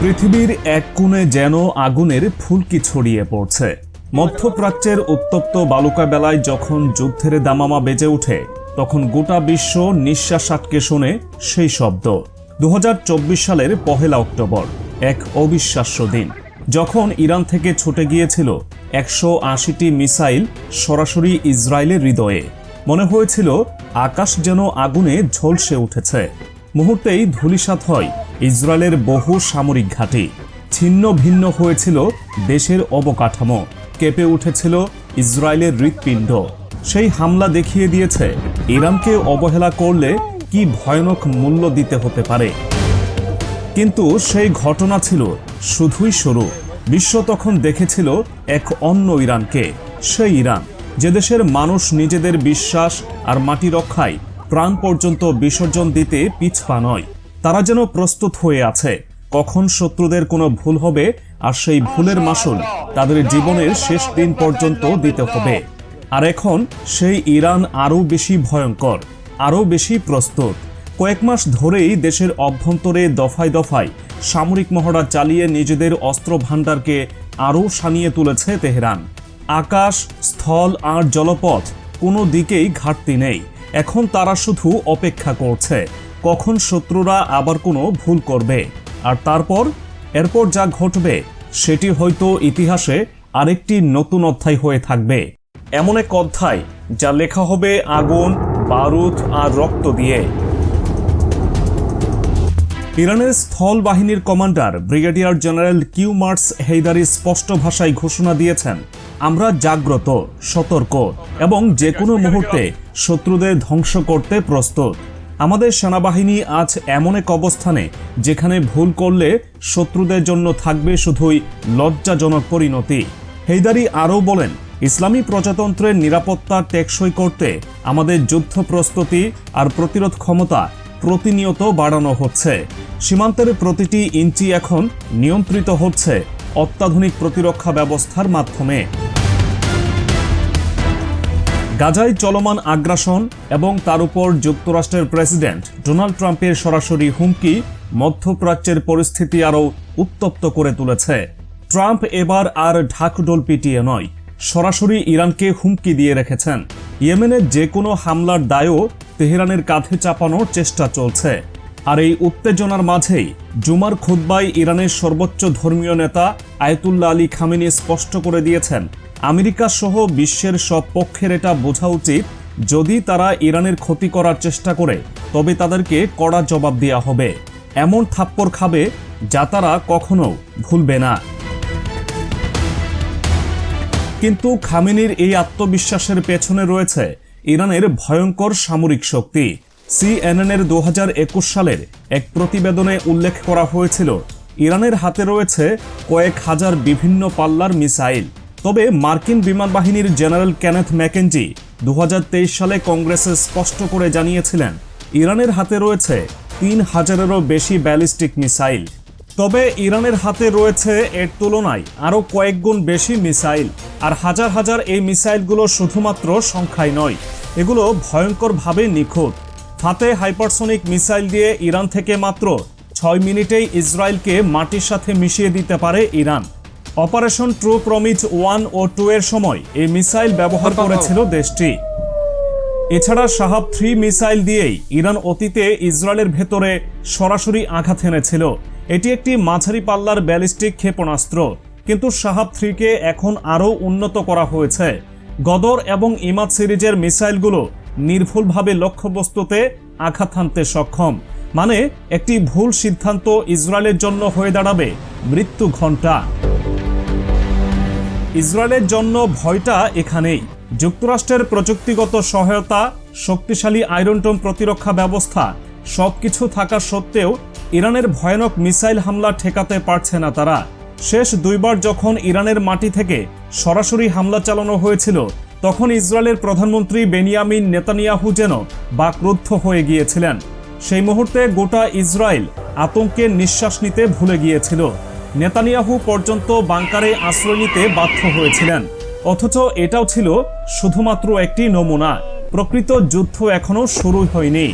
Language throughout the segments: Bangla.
পৃথিবীর এক কোণে যেন আগুনের ফুলকি ছড়িয়ে পড়ছে। মধ্যপ্রাচ্যের উত্তপ্ত বালুকা বেলায় যখন যুদ্ধের দামামা বেজে ওঠে, তখন গোটা বিশ্ব নিঃশ্বাস আটকে শোনে সেই শব্দ। দু হাজার চব্বিশ সালের পহেলা অক্টোবর, এক অবিশ্বাস্য দিন। যখন ইরান থেকে ছুটে গিয়েছিল একশো আশিটি মিসাইল সরাসরি ইসরায়েলের হৃদয়ে। মনে হয়েছিল, আকাশ যেন আগুনে ঝলসে উঠেছে। মুহূর্তেই ধূলিসাৎ হয় ইসরায়েলের বহু সামরিক ঘাঁটি ছিন্ন ভিন্ন হয়েছিল দেশের অবকাঠামো। কেঁপে উঠেছিল ইসরায়েলের হৃৎপিণ্ড। সেই হামলা দেখিয়ে দিয়েছে, ইরানকে অবহেলা করলে কি ভয়ানক মূল্য দিতে হতে পারে। কিন্তু সেই ঘটনা ছিল শুধুই শুরু। বিশ্ব তখন দেখেছিল এক অন্য ইরানকে, সেই ইরান। যে দেশের মানুষ নিজেদের বিশ্বাস আর মাটি রক্ষায় প্রাণ পর্যন্ত বিসর্জন দিতে পিছপা নয়। তারা যেন প্রস্তুত হয়ে আছে। কখন শত্রুদের কোনো ভুল হবে আর সেই ভুলের মাসুল তাদের জীবনের শেষ দিন পর্যন্ত দিতে হবে। আর এখন সেই ইরান আরও বেশি ভয়ঙ্কর, আরও বেশি প্রস্তুত। কয়েক মাস ধরেই দেশের অভ্যন্তরে দফায় দফায় সামরিক মহড়া চালিয়ে নিজেদের অস্ত্র ভাণ্ডারকে আরও সানিয়ে তুলেছে তেহরান। আকাশ, স্থল আর জলপথ কোনো দিকেই ঘাটতি নেই, এখন তারা শুধু অপেক্ষা করছে। কখন শত্রুরা আবার কোনো ভুল করবে? আর তারপর? এরপর যা ঘটবে, সেটি হয়তো ইতিহাসে আরেকটি নতুন অধ্যায় হয়ে থাকবে। এমন এক অধ্যায় যা লেখা হবে আগুন, বারুদ আর রক্ত দিয়ে। ইরানের স্থল বাহিনীর commander brigadier general Kiumars Heydari স্পষ্ট ভাষায় ঘোষণা দিয়েছেন, আমরা জাগ্রত, সতর্ক এবং যে কোনো মুহূর্তে শত্রুদের ধ্বংস করতে প্রস্তুত। আমাদের সেনাবাহিনী আজ এমন এক অবস্থানে যেখানে ভুল করলে শত্রুদের জন্য থাকবে শুধুই লজ্জাজনক পরিণতি। হেইদারি আরও বলেন, ইসলামী প্রজাতন্ত্রের নিরাপত্তা টেকসই করতে আমাদের যুদ্ধ প্রস্তুতি আর প্রতিরোধ ক্ষমতা প্রতিনিয়ত বাড়ানো হচ্ছে। সীমান্তের প্রতিটি ইঞ্চি এখন নিয়ন্ত্রিত হচ্ছে অত্যাধুনিক প্রতিরক্ষা ব্যবস্থার মাধ্যমে। গাজায় চলমান আগ্রাসন এবং তার উপর যুক্তরাষ্ট্রের প্রেসিডেন্ট ডোনাল্ড ট্রাম্পের সরাসরি হুমকি মধ্যপ্রাচ্যের পরিস্থিতি আরও উত্তপ্ত করে তুলেছে। ট্রাম্প এবার আর ঢাকডোল পিটিয়ে নয়, সরাসরি ইরানকে হুমকি দিয়ে রেখেছেন। ইয়েমেনের যে কোনো হামলার দায়ও তেহরানের কাঁধে চাপানোর চেষ্টা চলছে। আর এই উত্তেজনার মাঝেই জুমার খুদ্বায় ইরানের সর্বোচ্চ ধর্মীয় নেতা আয়তুল্লা আলী খামেনি স্পষ্ট করে দিয়েছেন আমেরিকা সহ বিশ্বের সব পক্ষের এটা বোঝা উচিত, যদি তারা ইরানের ক্ষতি করার চেষ্টা করে, তবে তাদেরকে কড়া জবাব দেওয়া হবে। এমন থাপ্পড় খাবে যা তারা কখনো ভুলবে না। কিন্তু খামেনির এই আত্মবিশ্বাসের পেছনে রয়েছে ইরানের ভয়ঙ্কর সামরিক শক্তি। সিএনএন এর দু হাজার একুশ সালের এক প্রতিবেদনে উল্লেখ করা হয়েছিল, ইরানের হাতে রয়েছে কয়েক হাজার বিভিন্ন পাল্লার মিসাইল। তবে মার্কিন বিমান বাহিনীর জেনারেল কেনেথ ম্যাকেঞ্জি দু হাজার তেইশ সালে কংগ্রেসে স্পষ্ট করে জানিয়েছিলেন, ইরানের হাতে রয়েছে তিন হাজারেরও বেশি ব্যালিস্টিক মিসাইল। তবে ইরানের হাতে রয়েছে এর তুলনায় আরও কয়েক গুণ বেশি মিসাইল, আর হাজার হাজার এই মিসাইলগুলো শুধুমাত্র সংখ্যায় নয়, এগুলো ভয়ঙ্করভাবে নিখুঁত। ফাতে হাইপারসোনিক মিসাইল দিয়ে ইরান থেকে মাত্র ছয় মিনিটেই ইসরায়েলকে মাটির সাথে মিশিয়ে দিতে পারে Iran. Operation true promise one ও টু এর সময় এই মিসাইল ব্যবহার করেছিল দেশটি। এছাড়া সাহাব থ্রি মিসাইল দিয়েই ইরান অতীতে ইসরায়েলের ভেতরে সরাসরি আঘাত এনেছিল। এটি একটি মাঝারি পাল্লার ব্যালিস্টিক ক্ষেপণাস্ত্র কিন্তু সাহাব থ্রিকে এখন আরও উন্নত করা হয়েছে। গদর এবং ইমাদ সিরিজের মিসাইলগুলো নির্ভুলভাবে লক্ষ্যবস্তুতে আঘাত হানতে সক্ষম মানে একটি ভুল সিদ্ধান্ত ইসরায়েলের জন্য হয়ে দাঁড়াবে মৃত্যু ঘণ্টা। ইসরায়েলের জন্য ভয়টা এখানেই। যুক্তরাষ্ট্রের প্রযুক্তিগত সহায়তা, শক্তিশালী আয়রনটোম প্রতিরক্ষা ব্যবস্থা, সবকিছু থাকা সত্ত্বেও ইরানের ভয়ানক মিসাইল হামলা ঠেকাতে পারছে না তারা। শেষ দুইবার যখন ইরানের মাটি থেকে সরাসরি হামলা চালানো হয়েছিল, তখন ইসরায়েলের প্রধানমন্ত্রী বেনিয়ামিন নেতানিয়াহু যেন বাকরুদ্ধ হয়ে গিয়েছিলেন। সেই মুহূর্তে গোটা ইসরায়েল আতঙ্কের নিঃশ্বাস নিতে ভুলে গিয়েছিল। নেতানিয়াহু পর্যন্ত বাংকারে আশ্রয় নিতে বাধ্য হয়েছিলেন। অথচ এটাও ছিল শুধুমাত্র একটি নমুনা। প্রকৃত যুদ্ধ এখনও শুরু হয়নি।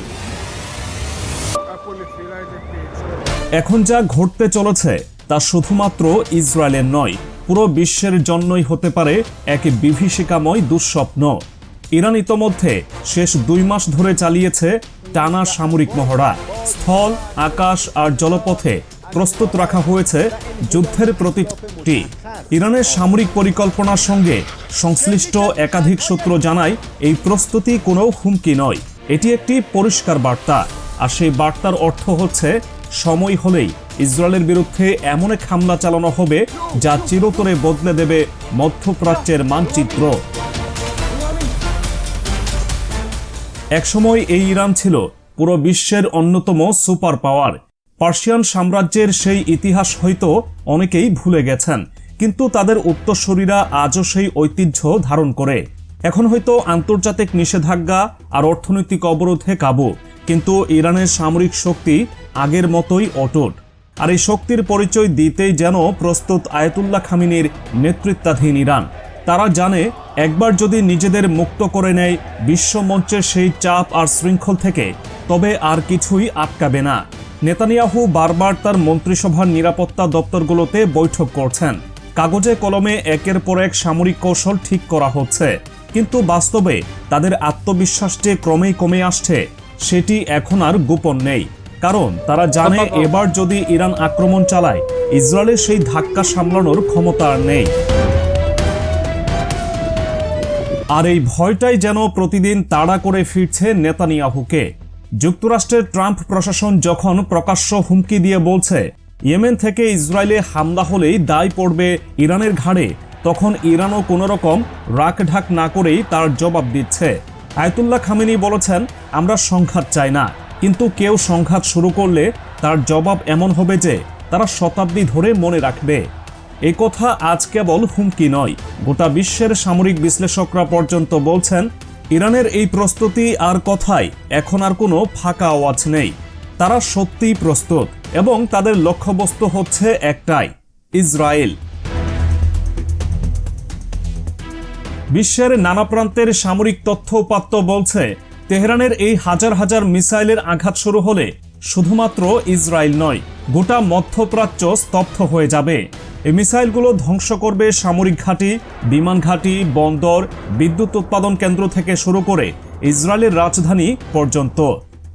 এখন যা ঘটতে চলেছে, তা শুধুমাত্র ইসরায়েলের নয়, পুরো বিশ্বের জন্যই হতে পারে এক বিভীষিকাময় দুঃস্বপ্ন। ইরান ইতোমধ্যে শেষ দুই মাস ধরে চালিয়েছে টানা সামরিক মহড়া। স্থল, আকাশ আর জলপথে প্রস্তুত রাখা হয়েছে যুদ্ধের প্রতিটি ইরানের সামরিক পরিকল্পনার সঙ্গে সংশ্লিষ্ট একাধিক সূত্র জানায়, এই প্রস্তুতি কোনো হুমকি নয়। এটি একটি পরিষ্কার বার্তা। আর সেই বার্তার অর্থ হচ্ছে, সময় হলেই ইসরায়েলের বিরুদ্ধে এমন এক হামলা চালানো হবে যা চিরতরে বদলে দেবে মধ্যপ্রাচ্যের মানচিত্র। একসময় এই ইরান ছিল পুরো বিশ্বের অন্যতম সুপার পাওয়ার। পার্সিয়ান সাম্রাজ্যের সেই ইতিহাস হয়তো অনেকেই ভুলে গেছেন, কিন্তু তাদের উত্তরসূরিরা আজও সেই ঐতিহ্য ধারণ করে। এখন হয়তো আন্তর্জাতিক নিষেধাজ্ঞা আর অর্থনৈতিক অবরোধে কাবু, কিন্তু ইরানের সামরিক শক্তি আগের মতোই অটুট। আর এই শক্তির পরিচয় দিতেই যেন প্রস্তুত আয়তুল্লাহ খামিনীর নেতৃত্বাধীন ইরান। তারা জানে, একবার যদি নিজেদের মুক্ত করে নেয়, বিশ্বমঞ্চের সেই চাপ আর শৃঙ্খল থেকে তবে আর কিছুই আটকাবে না। নেতানিয়াহু বারবার তার মন্ত্রিসভার নিরাপত্তা দপ্তরগুলোতে বৈঠক করছেন। কাগজে কলমে একের পর এক সামরিক কৌশল ঠিক করা হচ্ছে। কিন্তু বাস্তবে তাদের আত্মবিশ্বাস যে ক্রমেই কমে আসছে সেটি এখন আর গোপন নেই। কারণ তারা জানে এবার যদি ইরান আক্রমণ চালায় ইসরায়েলের সেই ধাক্কা সামলানোর ক্ষমতা আর নেই। আর এই ভয়টাই যেন প্রতিদিন তাড়া করে ফিরছে নেতানিয়াহুকে। যুক্তরাষ্ট্রের ট্রাম্প প্রশাসন যখন প্রকাশ্য হুমকি দিয়ে বলছে, ইয়েমেন থেকে ইসরায়েলে হামলা হলেই দায় পড়বে ইরানের ঘাড়ে, তখন ইরানও কোনো রকম রাকঢাক না করেই তার জবাব দিচ্ছে। আয়তুল্লাহ খামেনি বলেছেন, আমরা সংঘাত চাই না, কিন্তু কেউ সংঘাত শুরু করলে তার জবাব এমন হবে যে তারা শতাব্দী ধরে মনে রাখবে। এ কথা আজ কেবল হুমকি নয়, গোটা বিশ্বের সামরিক বিশ্লেষকরা পর্যন্ত বলছেন ইরানের এই প্রস্তুতি আর কথায় এখন আর কোনো ফাঁকা আওয়াজ নেই। তারা সত্যিই প্রস্তুত এবং তাদের লক্ষ্যবস্তু হচ্ছে একটাই, ইসরায়েল। বিশ্বের নানা প্রান্তের সামরিক তথ্য উপাত্ত বলছে, তেহরানের এই হাজার হাজার মিসাইলের আঘাত শুরু হলে শুধুমাত্র ইসরায়েল নয় গোটা মধ্যপ্রাচ্য স্তব্ধ হয়ে যাবে। এই মিসাইলগুলো ধ্বংস করবে সামরিক ঘাঁটি, বিমান ঘাঁটি, বন্দর, বিদ্যুৎ উৎপাদন কেন্দ্র থেকে শুরু করে ইসরায়েলের রাজধানী পর্যন্ত।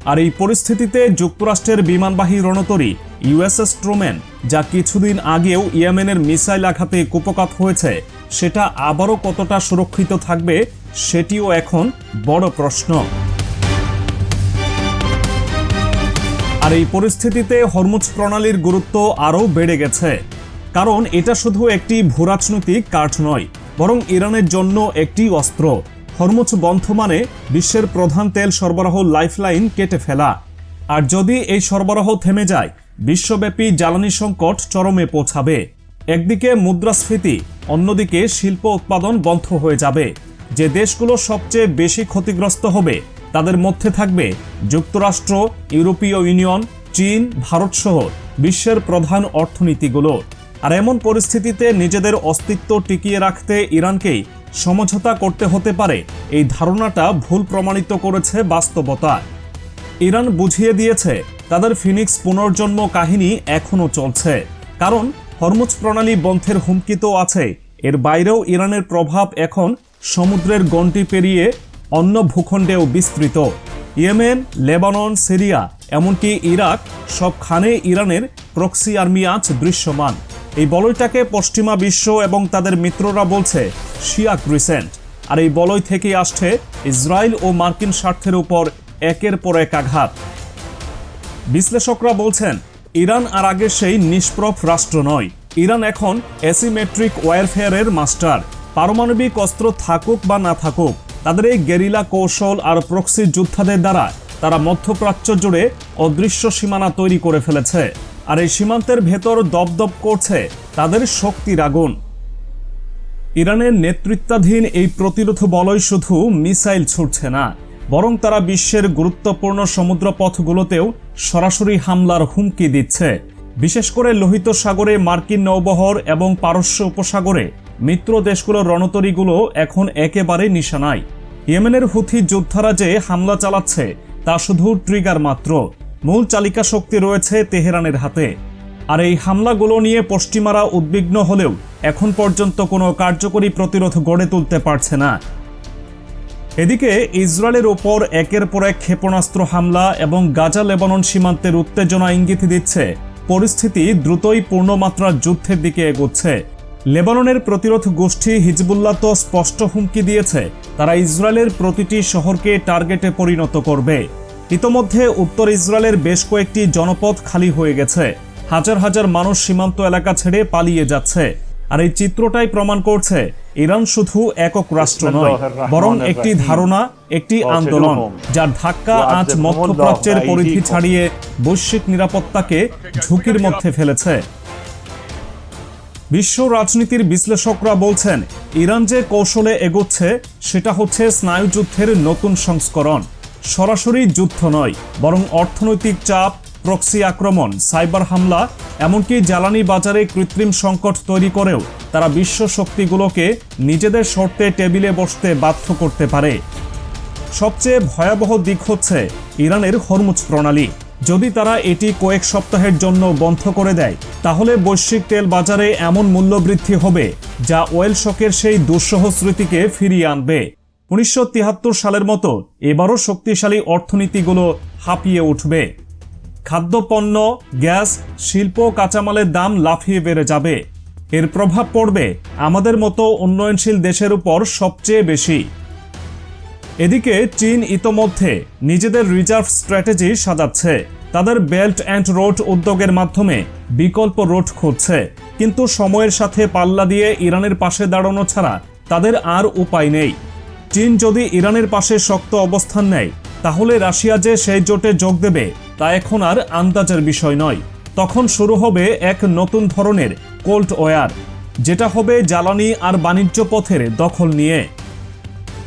আর এই পরিস্থিতিতে যুক্তরাষ্ট্রের বিমানবাহী রণতরী ইউএসএস ট্রোম্যান, যা কিছুদিন আগেও ইয়েমেনের মিসাইল আঘাতে কুপকাত হয়েছে, সেটা আবারও কতটা সুরক্ষিত থাকবে, সেটিও এখন বড় প্রশ্ন। আর এই পরিস্থিতিতে হরমুজ প্রণালীর গুরুত্ব আরও বেড়ে গেছে। কারণ এটা শুধু একটি ভূরাজনৈতিক কাঠ নয়, বরং ইরানের জন্য একটি অস্ত্র। হরমুজ বন্ধ মানে বিশ্বের প্রধান তেল সরবরাহ লাইফলাইন কেটে ফেলা। আর যদি এই সরবরাহ থেমে যায়, বিশ্বব্যাপী জ্বালানি সংকট চরমে পৌঁছাবে। একদিকে মুদ্রাস্ফীতি, অন্যদিকে শিল্প উৎপাদন বন্ধ হয়ে যাবে। যে দেশগুলো সবচেয়ে বেশি ক্ষতিগ্রস্ত হবে তাদের মধ্যে থাকবে যুক্তরাষ্ট্র, ইউরোপীয় ইউনিয়ন, চীন ভারতসহ বিশ্বের প্রধান অর্থনীতিগুলো। আর এমন পরিস্থিতিতে নিজেদের অস্তিত্ব টিকিয়ে রাখতে ইরানকেই সমঝোতা করতে হতে পারে এই ধারণাটা ভুল প্রমাণিত করেছে বাস্তবতা। ইরান বুঝিয়ে দিয়েছে তাদের ফিনিক্স পুনর্জন্ম কাহিনী এখনও চলছে। কারণ হরমুজ প্রণালী বন্ধের হুমকি তো আছে এর বাইরেও ইরানের প্রভাব এখন সমুদ্রের গণ্ডি পেরিয়ে অন্য ভূখণ্ডেও বিস্তৃত। ইয়েমেন, লেবানন, সিরিয়া, এমনকি ইরাক, সবখানে ইরানের প্রক্সি আর্মি আজ দৃশ্যমান। এই বলয়টাকে পশ্চিমা বিশ্ব এবং তাদের মিত্ররা বলছে শিয়া ক্রিসেন্ট। আর এই বলয় থেকে আসছে ইসরায়েল ও মার্কিন স্বার্থের উপর একের পর এক আঘাত। বিশ্লেষকরা বলছেন, ইরান আর আগে সেই নিষ্প্রভ রাষ্ট্র নয়। ইরান এখন অ্যাসিমেট্রিক ওয়ারফেয়ারের মাস্টার। পারমাণবিক অস্ত্র থাকুক বা না থাকুক তাদের এই গেরিলা কৌশল আর প্রক্সি যোদ্ধাদের দ্বারা তারা মধ্যপ্রাচ্য জুড়ে অদৃশ্য সীমানা তৈরি করে ফেলেছে। আর এই সীমান্তের ভেতর দপদপ করছে তাদের শক্তির আগুন। ইরানের নেতৃত্বাধীন এই প্রতিরোধ বলয় শুধু মিসাইল ছুটছে না, বরং তারা বিশ্বের গুরুত্বপূর্ণ সমুদ্রপথগুলোতেও সরাসরি হামলার হুমকি দিচ্ছে। বিশেষ করে লোহিত সাগরে মার্কিন নৌবহর এবং পারস্য উপসাগরে মিত্র দেশগুলোর রণতরীগুলো এখন একেবারে নিশানায়। ইয়েমেনের হুথি যোদ্ধারা যে হামলা চালাচ্ছে, তা শুধু ট্রিগার মাত্র। মূল চালিকা শক্তি রয়েছে তেহরানের হাতে। আর এই হামলাগুলো নিয়ে পশ্চিমারা উদ্বিগ্ন হলেও এখন পর্যন্ত কোনো কার্যকরী প্রতিরোধ গড়ে তুলতে পারছে না। এদিকে ইসরায়েলের ওপর একের পর এক ক্ষেপণাস্ত্র হামলা এবং গাজা লেবানন সীমান্তের উত্তেজনা ইঙ্গিত দিচ্ছে। পরিস্থিতি দ্রুতই পূর্ণমাত্রার যুদ্ধের দিকে এগোচ্ছে। লেবাননের প্রতিরোধ গোষ্ঠী হিজবুল্লাহ তো স্পষ্ট হুমকি দিয়েছে। তারা ইসরায়েলের প্রতিটি শহরকে টার্গেটে পরিণত করবে। ইতোমধ্যে উত্তর ইসরায়েলের বেশ কয়েকটি জনপদ খালি হয়ে গেছে। হাজার হাজার মানুষ সীমান্ত এলাকা ছেড়ে পালিয়ে যাচ্ছে। আর এই চিত্রটাই প্রমাণ করছে ইরান শুধু একক রাষ্ট্র নয় বরং একটি ধারণা একটি আন্দোলন যার ধাক্কা আজ মধ্যপ্রাচ্যের পরিধি ছাড়িয়ে বৈশ্বিক নিরাপত্তাকে ঝুঁকির মধ্যে ফেলেছে। বিশ্ব রাজনীতির বিশ্লেষকরা বলছেন, ইরান যে কৌশলে এগোচ্ছে, সেটা হচ্ছে স্নায়ুযুদ্ধের নতুন সংস্করণ। সরাসরি যুদ্ধ নয়, বরং অর্থনৈতিক চাপ, প্রক্সি আক্রমণ, সাইবার হামলা, এমনকি জ্বালানি বাজারে কৃত্রিম সংকট তৈরি করেও তারা বিশ্ব শক্তিগুলোকে নিজেদের শর্তে টেবিলে বসতে বাধ্য করতে পারে। সবচেয়ে ভয়াবহ দিক হচ্ছে ইরানের হরমুজ প্রণালী। যদি তারা এটি কয়েক সপ্তাহের জন্য বন্ধ করে দেয়, তাহলে বৈশ্বিক তেল বাজারে এমন মূল্যবৃদ্ধি হবে, যা ওয়েল শকের সেই দুঃসহ স্মৃতিকে ফিরিয়ে আনবে। উনিশশো তিয়াত্তর সালের মতো এবারও শক্তিশালী অর্থনীতিগুলো হাঁপিয়ে উঠবে। খাদ্যপণ্য গ্যাস, শিল্প, কাঁচামালের দাম লাফিয়ে বেড়ে যাবে। এর প্রভাব পড়বে আমাদের মতো উন্নয়নশীল দেশের উপর সবচেয়ে বেশি। এদিকে চীন ইতোমধ্যে নিজেদের রিজার্ভ স্ট্র্যাটেজি সাজাচ্ছে। তাদের বেল্ট অ্যান্ড রোড উদ্যোগের মাধ্যমে বিকল্প রোড খুঁজছে। কিন্তু সময়ের সাথে পাল্লা দিয়ে ইরানের পাশে দাঁড়ানো ছাড়া তাদের আর উপায় নেই। চীন যদি ইরানের পাশে শক্ত অবস্থান নেয়, তাহলে রাশিয়া যে সেই জোটে যোগ দেবে, তা এখন আর আন্দাজের বিষয় নয়। তখন শুরু হবে এক নতুন ধরনের কোল্ড ওয়ার, যেটা হবে জ্বালানি আর বাণিজ্য পথের দখল নিয়ে।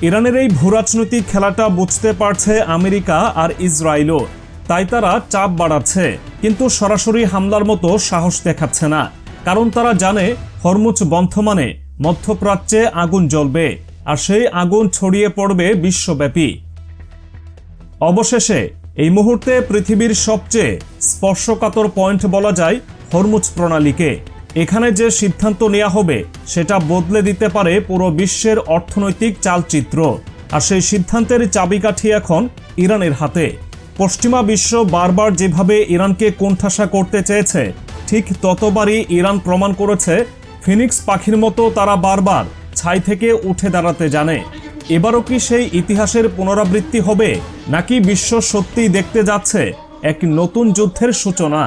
ইরানের এই ভূরাজনৈতিক খেলাটা বুঝতে পারছে আমেরিকা আর ইসরায়েলও। তাই তারা চাপ বাড়াচ্ছে, কিন্তু সরাসরি হামলার মতো সাহস দেখাচ্ছে না। কারণ তারা জানে, হরমুজ বন্ধ মানে মধ্যপ্রাচ্যে আগুন জ্বলবে, আর সেই আগুন ছড়িয়ে পড়বে বিশ্বব্যাপী। অবশেষে, এই মুহূর্তে পৃথিবীর সবচেয়ে স্পর্শকাতর পয়েন্ট বলা যায় হরমুজ প্রণালীকে। এখানে যে সিদ্ধান্ত নেওয়া হবে, সেটা বদলে দিতে পারে পুরো বিশ্বের অর্থনৈতিক চালচিত্র। আর সেই সিদ্ধান্তের চাবিকাঠি এখন ইরানের হাতে। পশ্চিমা বিশ্ব বারবার যেভাবে ইরানকে কোণঠাসা করতে চেয়েছে, ঠিক ততবারই ইরান প্রমাণ করেছে, ফিনিক্স পাখির মতো তারা বারবার ছাই থেকে উঠে দাঁড়াতে জানে। এবারও কি সেই ইতিহাসের পুনরাবৃত্তি হবে, নাকি বিশ্ব সত্যিই দেখতে যাচ্ছে এক নতুন যুদ্ধের সূচনা?